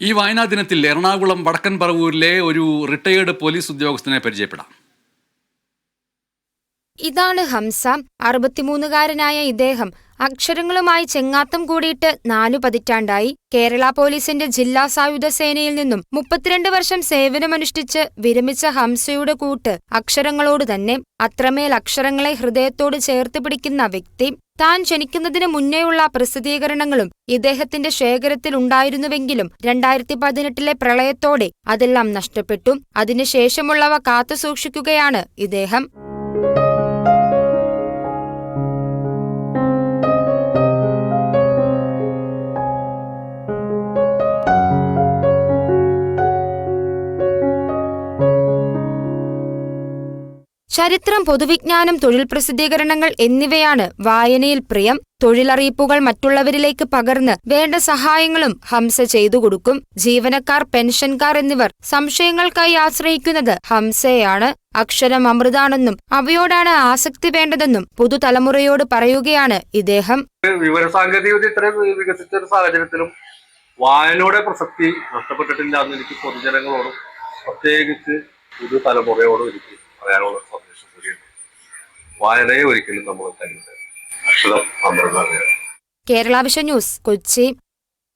ഈ വായനാ ദിനത്തിൽ എറണാകുളം വടക്കൻ പറവൂരിലെ ഒരു റിട്ടയേർഡ് പോലീസ് ഉദ്യോഗസ്ഥനെ പരിചയപ്പെടാം. ഇതാണ് ഹംസ അറുപത്തിമൂന്നുകാരനായ ഇദ്ദേഹം. അക്ഷരങ്ങളുമായി ചെങ്ങാത്തം കൂടിയിട്ട് നാലു പതിറ്റാണ്ടായി. കേരള പോലീസിന്റെ ജില്ലാ സായുധ സേനയിൽ നിന്നും മുപ്പത്തിരണ്ട് വർഷം സേവനമനുഷ്ഠിച്ച് വിരമിച്ച ഹംസയുടെ കൂട്ട് അക്ഷരങ്ങളോട് തന്നെ അത്രമേൽ അക്ഷരങ്ങളെ ഹൃദയത്തോട് ചേർത്ത് പിടിക്കുന്ന വ്യക്തി. താൻ ജനിക്കുന്നതിന് മുന്നേയുള്ള പ്രസിദ്ധീകരണങ്ങളും ഇദ്ദേഹത്തിന്റെ ശേഖരത്തിൽ ഉണ്ടായിരുന്നുവെങ്കിലും രണ്ടായിരത്തി പതിനെട്ടിലെ പ്രളയത്തോടെ അതെല്ലാം നഷ്ടപ്പെട്ടു. അതിനുശേഷമുള്ളവ കാത്തുസൂക്ഷിക്കുകയാണ് ഇദ്ദേഹം. ചരിത്രം പൊതുവിജ്ഞാനം തൊഴിൽ പ്രസിദ്ധീകരണങ്ങൾ എന്നിവയാണ് വായനയിൽ പ്രിയം. തൊഴിലറിയിപ്പുകൾ മറ്റുള്ളവരിലേക്ക് പകർന്ന് വേണ്ട സഹായങ്ങളും ഹംസ ചെയ്തു കൊടുക്കും. ജീവനക്കാർ പെൻഷൻകാർ എന്നിവർ സംശയങ്ങൾക്കായി ആശ്രയിക്കുന്നത് ഹംസയാണ് അക്ഷരം അമൃതാണെന്നും അവയോടാണ് ആസക്തി വേണ്ടതെന്നും പുതുതലമുറയോട് പറയുകയാണ് ഇദ്ദേഹം. വിവര സാങ്കേതിക ഇത്രയും വികസിച്ച ഒരു സാഹചര്യത്തിലും വായനയുടെ പ്രസക്തി നഷ്ടപ്പെട്ടിട്ടില്ല എന്ന് എനിക്ക് പൊതുജനങ്ങളോടും പ്രത്യേകിച്ച് പുതുതലമുറയോടും എനിക്ക് പറയാനുള്ള സന്ദേശം കൂടിയുണ്ട് വായനയെ ഒരിക്കലും നമ്മൾ കരുത് അക്ഷരം കേരള വിഷൻ ന്യൂസ് കൊച്ചി.